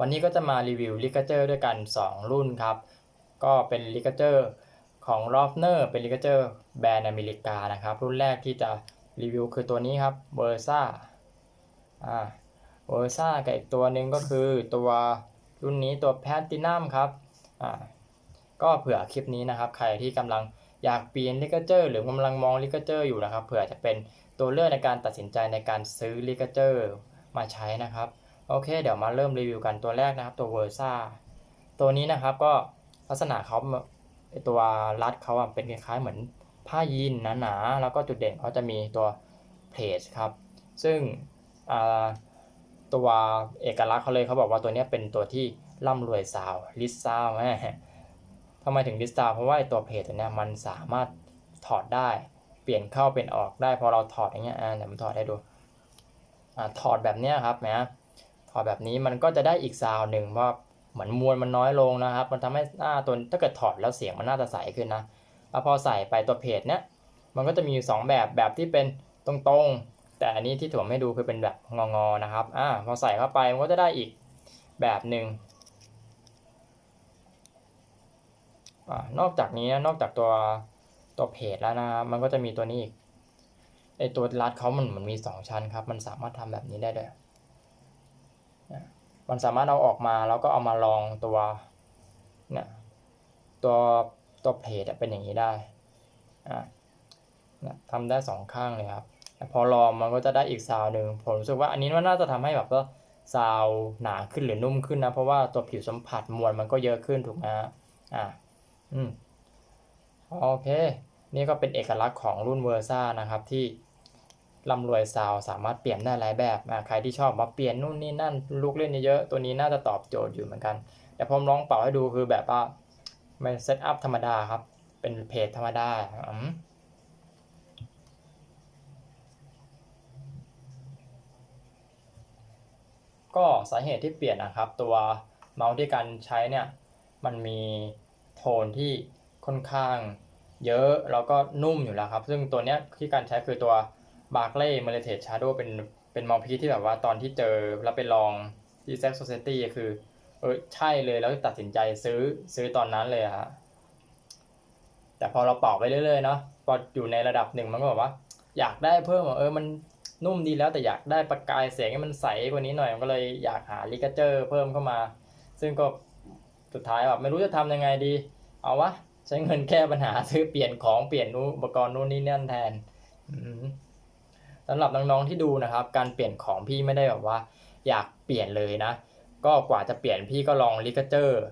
วันนี้ก็จะมารีวิวลิกเจอร์ด้วยกัน 2 รุ่นครับ ก็เป็นลิกเจอร์ของ r o f n e r เป็นลิกเจอร์แบรนด์อเมริกานะครับ รุ่นแรกที่จะรีวิวคือตัวนี้ครับเ e อร์ซ่าอ่าเ e อร์ซ่ากับอีกตัวหนึ่งก็คือตัวรุ่นนี้ตัวแพตตินัมครับอ่าก็เผื่อคลิปนี้นะครับ ใครที่กำลังอยากเปลี่ยนลิกเจอร์หรือกำลังมองลิกเจอร์อยู่นะครับ เผื่อจะเป็นตัวเลือกในการตัดสินใจในการซื้อลิกเจอร์มาใช้นะครับ โอเค เดี๋ยวมาเริ่มรีวิวกันตัวแรกนะครับตัวเวอร์ซ่าตัวนี้นะครับก็ลักษณะเขาตัวรัดเขาเป็นคล้ายๆเหมือนผ้ายีนหนาๆแล้วก็จุดเด่นเขาจะมีตัวเพลทครับ ซึ่งตัวเอกลักษณ์เขาเลยเขาบอกว่าตัวนี้เป็นตัวที่ร่ำรวยซาวลิสซาวแม่ทำไมถึงลิสซาวเพราะว่าตัวเพลทตัวนี้มันสามารถถอดได้ เปลี่ยนเข้าเปลี่ยนออกได้พอเราถอดอย่างเงี้ยอ่าเดี๋ยวผมถอดให้ดูอ่าถอดแบบเนี้ยครับนะ ถอแบบนี้มันก็จะได้อีกซาวหนึ่งว่าเหมือนมวลมันน้อยลงนะครับ มันทำให้หน้าตัวถ้าเกิดถอดแล้วเสียงมันน่าจะใสขึ้นนะแล้วพอใส่ไปตัวเพจเนี้ยมันก็จะมีอยู่สองแบบแบบที่เป็นตรงๆ แต่อันนี้ที่ผมให้ดูคือเป็นแบบงอๆนะครับอ่าพอใส่เข้าไปมันก็จะได้อีกแบบหนึ่งอ่านอกจากนี้นะนอกจากตัวตัวเพจแล้วนะครับมันก็จะมีตัวนี้อีกไอตัวรัดเขามันเหมือนมีสองชั้นครับ มันสามารถทำแบบนี้ได้ด้วย มันสามารถเอาออกมาแล้วก็เอามาลองตัวเนี่ยตัวตัวเพจเป็นอย่างนี้ได้อ่าเนี่ยทำได้สองข้างเลยครับพอลองมันก็จะได้อีกซาวหนึ่งผมรู้สึกว่าอันนี้มันน่าจะทำให้แบบว่าซาวหนาขึ้นหรือนุ่มขึ้นนะ เพราะว่าตัวผิวสัมผัสมวลมันก็เยอะขึ้นถูกไหมฮะอ่าอืมโอเค นี่ก็เป็นเอกลักษณ์ของรุ่นเวอร์ซ่านะครับที่ ร่ำรวยซาวสามารถเปลี่ยนได้หลายแบบใครที่ชอบมาเปลี่ยนนู่นนี่นั่นลูกเล่นเยอะๆตัวนี้น่าจะตอบโจทย์อยู่เหมือนกัน แต่ผมลองเป่าให้ดูคือแบบว่าไม่เซตอัพธรรมดาครับ เป็นเพจธรรมดาอืมก็สาเหตุที่เปลี่ยนนะครับ ตัวเมาส์ที่การใช้เนี่ยมันมีโทนที่ค่อนข้างเยอะแล้วก็นุ่มอยู่แล้วครับ ซึ่งตัวเนี้ยที่การใช้คือตัว b a r c l a y m e l i t a t e Shadow เป็นเป็นมาส์พีที่แบบว่าตอนที่เจอแล้วไปลองที่ Sex Society คือ เออใช่เลยแล้วตัดสินใจซื้อซื้อตอนนั้นเลยฮะแต่พอเราเป่าไปเรื่อยๆเนาะพออยู่ในระดับหนึ่งมันก็แบบว่า อยากได้เพิ่มเออมันนุ่มดีแล้วแต่อยากได้ประกายเสียงให้มันใสกว่านี้หน่อยมันก็เลยอยากหาลิกเจอร์เพิ่มเข้ามา ซึ่งก็สุดท้ายแบบไม่รู้จะทำยังไงดี เอาวะใช้เงินแก้ปัญหาซื้อเปลี่ยนของเปลี่ยนอุปกรณ์นู่นนี่นั่นแทน อืม สำหรับน้องๆที่ดูนะครับ การเปลี่ยนของพี่ไม่ได้แบบว่า อยากเปลี่ยนเลยนะ ก็กว่าจะเปลี่ยนพี่ก็ลองลิกเจอร์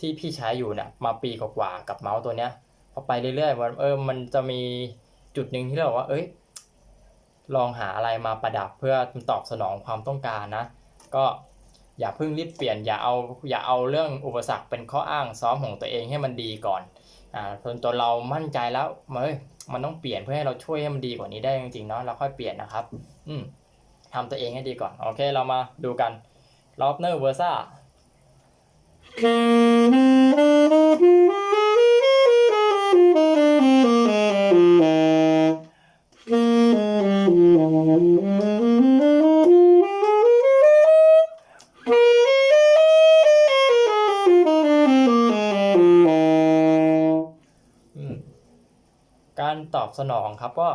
ที่พี่ใช้อยู่เนี่ยมาปีกว่ากับเมาส์ตัวเนี้ยพอไปเรื่อยๆมันเออมันจะมีจุดหนึ่งที่เราว่า เอ้ย ลองหาอะไรมาประดับเพื่อตอบสนองความต้องการนะ ก็อย่าเพิ่งรีบเปลี่ยนอย่าเอาอย่าเอาเรื่องอุปสรรคเป็นข้ออ้างซ้อมของตัวเองให้มันดีก่อนอ่าจนตัวเรามั่นใจแล้วเฮ้ย มันต้องเปลี่ยนเพื่อให้เราช่วยให้มันดีกว่านี้ได้จริงๆเนาะเราค่อยเปลี่ยนนะครับ อืมทำตัวเองให้ดีก่อน โอเค เรามาดูกันลอฟเนอร์เวอร์ซ่า การตอบสนองครับก็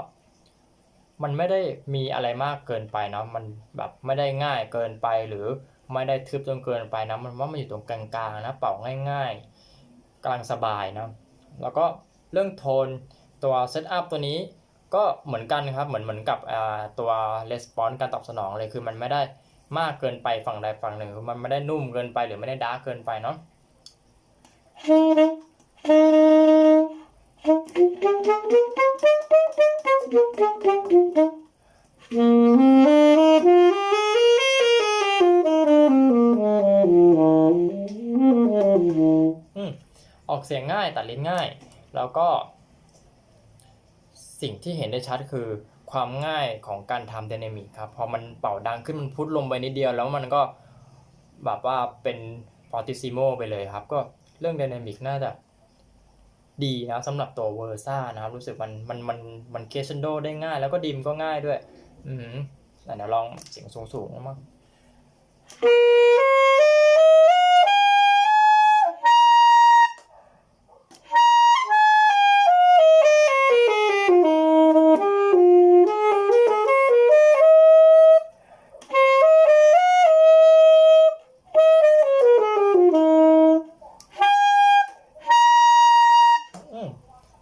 มันไม่ได้มีอะไรมากเกินไปเนาะมันแบบไม่ได้ง่ายเกินไปหรือไม่ได้ทึบจนเกินไปนะมันว่ามันอยู่ตรงกลางๆนะเป่าง่ายๆกลังสบายนะแล้วก็เรื่องโทนตัวเซตอัพตัวนี้ก็เหมือนกันครับเหมือนเหมือนกับอ่าตัวレスปอนการตอบสนองเลยคือมันไม่ได้มากเกินไปฝั่งใดฝั่งหนึ่งมันไม่ได้นุ่มเกินไปหรือไม่ได้ดาร์กเกินไปเนาะ ออกเสียงง่ายตัดลิ้นง่าย แล้วก็ สิ่งที่เห็นได้ชัดคือความง่ายของการทำ d y นามิกครับพอมันเป่าดังขึ้นมันพุทลงไปนิดเดียว แล้วมันก็แบบว่าเป็นฟอร์ติซิโมไปเลยครับ ก็เรื่อง d y นามิกน่าจะ ดีนะสำหรับตัวเวอร์ซ่านะครับรู้สึกมันมันมันมันเคชันโดได้ง่าย แล้วก็ดิมก็ง่ายด้วย อืมเดี๋ยวลองเสียงสูงๆมั้ง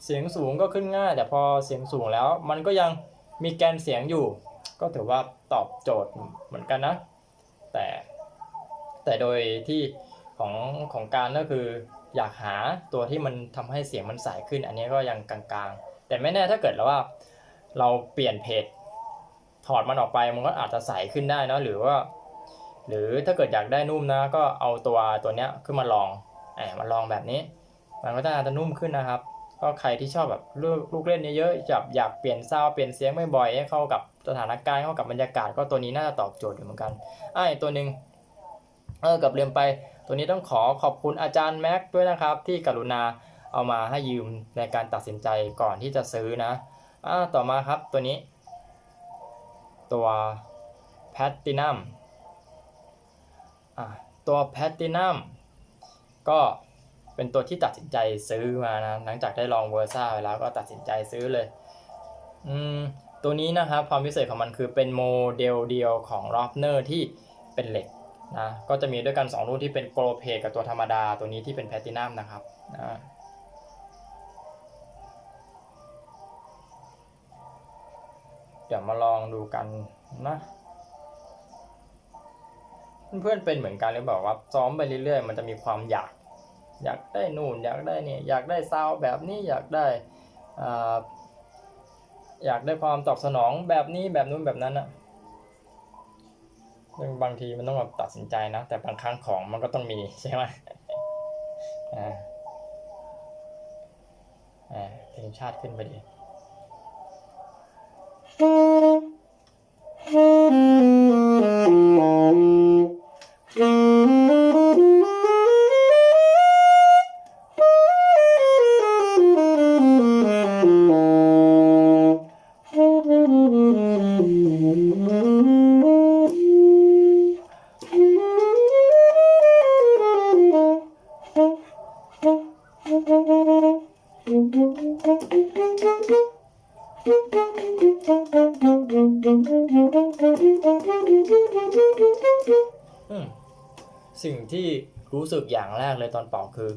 เสียงสูงก็ขึ้นง่าย แต่พอเสียงสูงแล้ว มันก็ยังมีแกนเสียงอยู่ ก็ถือว่าตอบโจทย์เหมือนกันนะ แต่แต่โดยที่ของของการก็คืออยากหาตัวที่มันทำให้เสียงมันใสขึ้น อันนี้ก็ยังกลางๆ แต่ไม่แน่ถ้าเกิดแล้วว่าเราเปลี่ยนเพจถอดมันออกไปมันก็อาจจะใสขึ้นได้นะหรือว่า หรือถ้าเกิดอยากได้นุ่มนะ ก็เอาตัวตัวเนี้ยขึ้นมาลองแอบมาลองแบบนี้ มันก็จะอาจจะนุ่มขึ้นนะครับ ก็ใครที่ชอบแบบลูกลูกเล่นเยอะๆจับอยากเปลี่ยนซาวเปลี่ยนเสียงบ่อยๆให้เข้ากับสถานการณ์เข้ากับบรรยากาศ ก็ตัวนี้น่าจะตอบโจทย์อยู่เหมือนกันอะอีกตัวหนึ่งเออกับเรียมไป ตัวนี้ต้องขอขอบคุณอาจารย์แม็กด้วยนะครับ ที่กรุณาเอามาให้ยืมในการตัดสินใจก่อนที่จะซื้อนะอ่าต่อมาครับตัวนี้ ตัวแพตตินัมอ่าตัวแพตตินัมก็ เป็นตัวที่ตัดสินใจซื้อมานะหลังจากได้ลองเวอร์ซ่าไปแล้วก็ตัดสินใจซื้อเลย อืมตัวนี้นะครับความพิเศษของมันคือเป็นโมเดลเดียวของรอบเนอร์ที่เป็นเหล็กนะก็จะมีด้วยกัน 2 รุ่นที่เป็นโกลเพกับตัวธรรมดา ตัวนี้ที่เป็นแพตตินัมนะครับนะเดี๋ยวมาลองดูกันนะเพื่อนๆเป็นเหมือนกันหรือเปล่าว่าซ้อมไปเรื่อยๆ มันจะมีความอยาก อยากได้นู่นอยากได้นี่อยากได้ซาวแบบนี้อยากได้ออยากได้ความตอบสนองแบบนี้แบบนู้นแบบนั้นอะซึ่งบางทีมันต้องแบบตัดสินใจนะ แต่บางครั้งของมันก็ต้องมีใช่ไหมอ่าอ่าเพลงชาติขึ้นไปดี สิ่งที่รู้สึกอย่างแรกเลยตอนเป่าคือ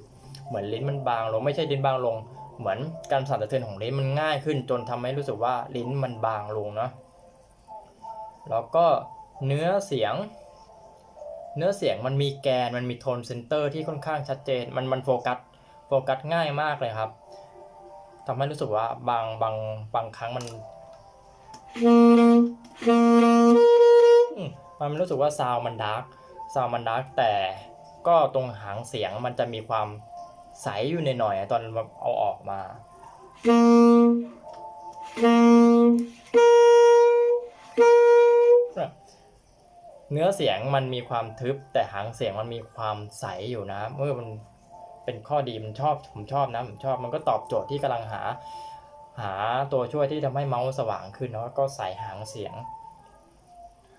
เหมือนลิ้นมันบางลงไม่ใช่ลิ้นบางลง เหมือนการสั่นสะเทือนของลิ้นมันง่ายขึ้น จนทำให้รู้สึกว่าลิ้นมันบางลงเนาะแล้วก็เนื้อเสียง เนื้อเสียงมันมีแกนมันมีโทนเซนเตอร์ที่ค่อนข้างชัดเจน มันมันโฟกัสโฟกัสง่ายมากเลยครับทำให้รู้สึกว่าบางบางบางครั้งมันมมันรู้สึกว่าซาวมันดาร์ก ซาวมันดาร์กแต่ก็ตรงหางเสียงมันจะมีความใสอยู่ในหน่อยตอนเอาออกมาเนื้อเสียงมันมีความทึบ แต่หางเสียงมันมีความใสอยู่นะเมื่อมันเป็นข้อดีมันชอบผมชอบนะผมชอบมันก็ตอบโจทย์ที่กำลังหา หาตัวช่วยที่ทำให้เมาส์สว่างขึ้นเนาะก็ใส่หางเสียง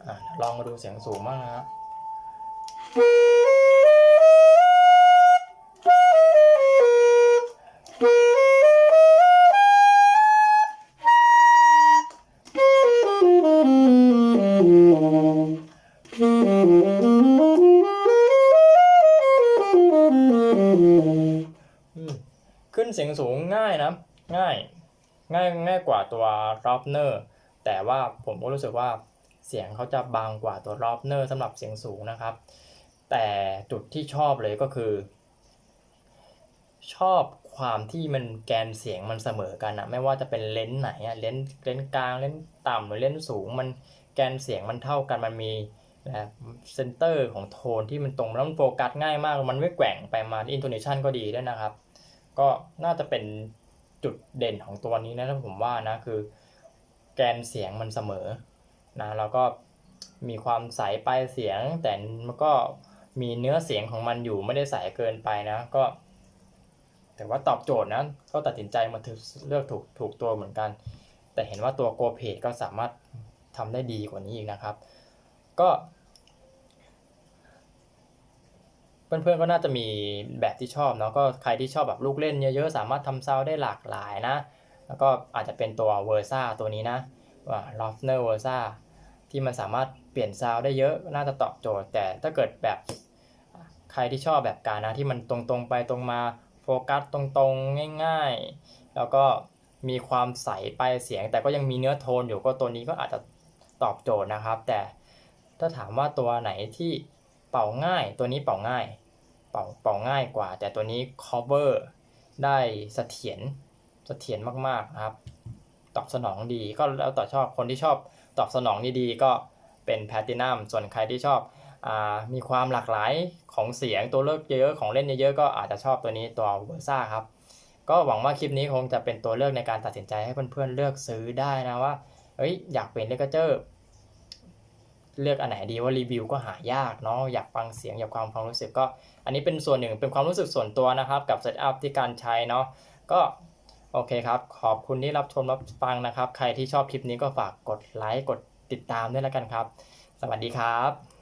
อลองมาดูเสียงสูงบ้างนะฮะ ขึ้นเสียงสูงง่ายนะ ง่าย ง่ายง่ายกว่าตัวรอบเนอร์แต่ว่าผมก็รู้สึกว่าเสียงเขาจะบางกว่าตัวรอบเนอร์สำหรับเสียงสูงนะครับ แต่จุดที่ชอบเลยก็คือ ชอบความที่มันแกนเสียงมันเสมอกันอะไม่ว่าจะเป็นเลนส์ไหนอะเลนส์เลนส์กลางเลนส์ต่ำหรือเลนส์สูง มันแกนเสียงมันเท่ากันมันมีแบบเซนเตอร์ของโทนที่มันตรงแล้วมันโฟกัสง่ายมาก มันไม่แกว่งไปมาอินโทเนชันก็ดีด้วยนะครับ ก็น่าจะเป็นจุดเด่นของตัวนี้นะถ้าผมว่านะคือ แกนเสียงมันเสมอนะแล้วก็มีความใสปลายเสียงแต่มันก็ มีเนื้อเสียงของมันอยู่ไม่ได้ใสเกินไปนะก็ แต่ว่าตอบโจทย์นะก็ตัดสินใจมาเลือกถูกถูกตัวเหมือนกัน แต่เห็นว่าตัวโกเพจก็สามารถทำได้ดีกว่านี้อีกนะครับ ก็เพื่อนๆก็น่าจะมีแบบที่ชอบเนาะก็ใครที่ชอบแบบลูกเล่นเยอะๆ สามารถทำซาวได้หลากหลายนะ แล้วก็อาจจะเป็นตัวเวอร์ซ่าตัวนี้นะว่าลอฟเนอร์เวอร์ซ่าที่มันสามารถเปลี่ยนซาวได้เยอะน่าจะตอบโจทย์ แต่ถ้าเกิดแบบ ใครที่ชอบแบบการนะที่มันตรงๆไปตรงมาโฟกัสตรงๆง่าย ๆ แล้วก็มีความใสไปเสียง แต่ก็ยังมีเนื้อโทนอยู่ก็ตัวนี้ก็อาจจะตอบโจทย์นะครับ แต่ถ้าถามว่าตัวไหนที่เป่าง่าย ตัวนี้เป่าง่าย เป่าเป่าง่ายกว่า แต่ตัวนี้ cover ได้เสถียรเสถียรมากๆนะครับตอบสนองดีก็แล้วแต่ชอบคนที่ชอบตอบสนองดีๆก็เป็นแพลตินัมส่วนใครที่ชอบ มีความหลากหลายของเสียงตัวเลือกเยอะของเล่นเยอะๆก็อาจจะชอบตัวนี้ตัวเวอร์ซ่าครับ ก็หวังว่าคลิปนี้คงจะเป็นตัวเลือกในการตัดสินใจให้เพื่อนๆเลือกซื้อได้นะว่าเอ้ยอยากเป็นเลกเจอร์เลือกอันไหนดีว่ารีวิวก็หายากเนาะอยากฟังเสียงอยากความความรู้สึกก็ อันนี้เป็นส่วนหนึ่งเป็นความรู้สึกส่วนตัวนะครับ กับเซตอัพที่การใช้เนาะก็โอเคครับ ขอบคุณที่รับชมรับฟังนะครับ ใครที่ชอบคลิปนี้ก็ฝากกดไลค์กดติดตามด้วยแล้วกันครับ สวัสดีครับ